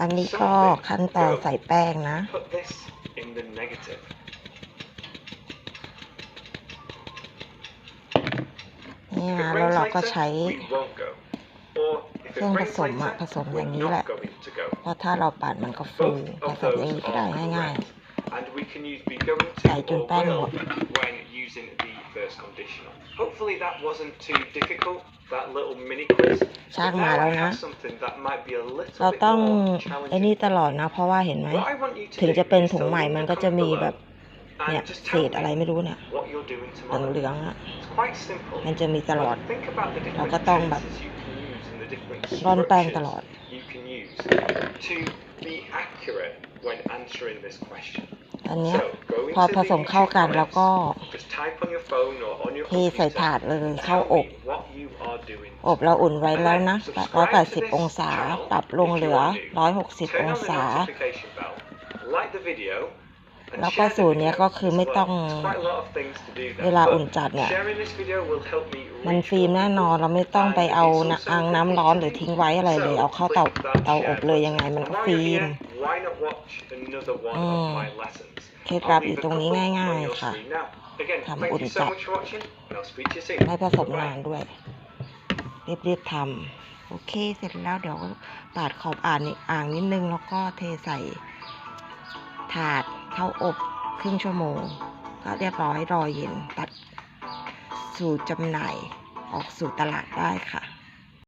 อันนี้ก็ขั้นตอนใส่แป้งนะเนี่ยแล้วเราก็ใช้เครื่องผสมอะผสมอย่างนี้แหละเพราะถ้าเราปาดมันก็ฟูผสมอย่างนี้ก็ได้ง่ายๆใส่จนแป้งหมด first conditional. Hopefully that wasn't too difficult, that little mini quiz. ชักมาแล้วนะ เราต้องไอ้นี่ตลอดนะ เพราะว่าเห็นไหม ถึงจะเป็นถุงใหม่มันก็จะมีแบบ เนี่ยเศษอะไรไม่รู้เนี่ยเหลืองๆอะมันจะมีตลอด เราก็ต้องแบบร่อนแป้งตลอด to be accurate when answering this question. อันนี้พอผสมเข้ากันแล้วก็เทใส่ถาดเลยเข้าอบอบเราอุ่นไว้แล้วนะ180 องศาปรับลงเหลือ 160 องศา แล้วก็สูตรนี้ก็คือไม่ต้องเวลาอุ่นจัดเนี่ยมันฟิล์มแน่นอนเราไม่ต้องไปเอาอ่างน้ำร้อนหรือทิ้งไว้อะไรเลยเอาเข้าเตาเตาอบเลยยังไงมันก็ฟิล์มอเคล็ดลับอยู่ตรงนี้ง่าย ๆค่ะทำอุ่นจัดไม่ผสมนานด้วย เรียบๆทำโอเคเสร็จแล้วเดี๋ยวปาดขอบอ่านอ่างนิดนึง แล้วก็เทใส่ถาดเข้าอบครึ่งชั่วโมงก็เรียบร้อยรอเย็นตัดสู่จำหน่ายออกสู่ตลาดได้ค่ะ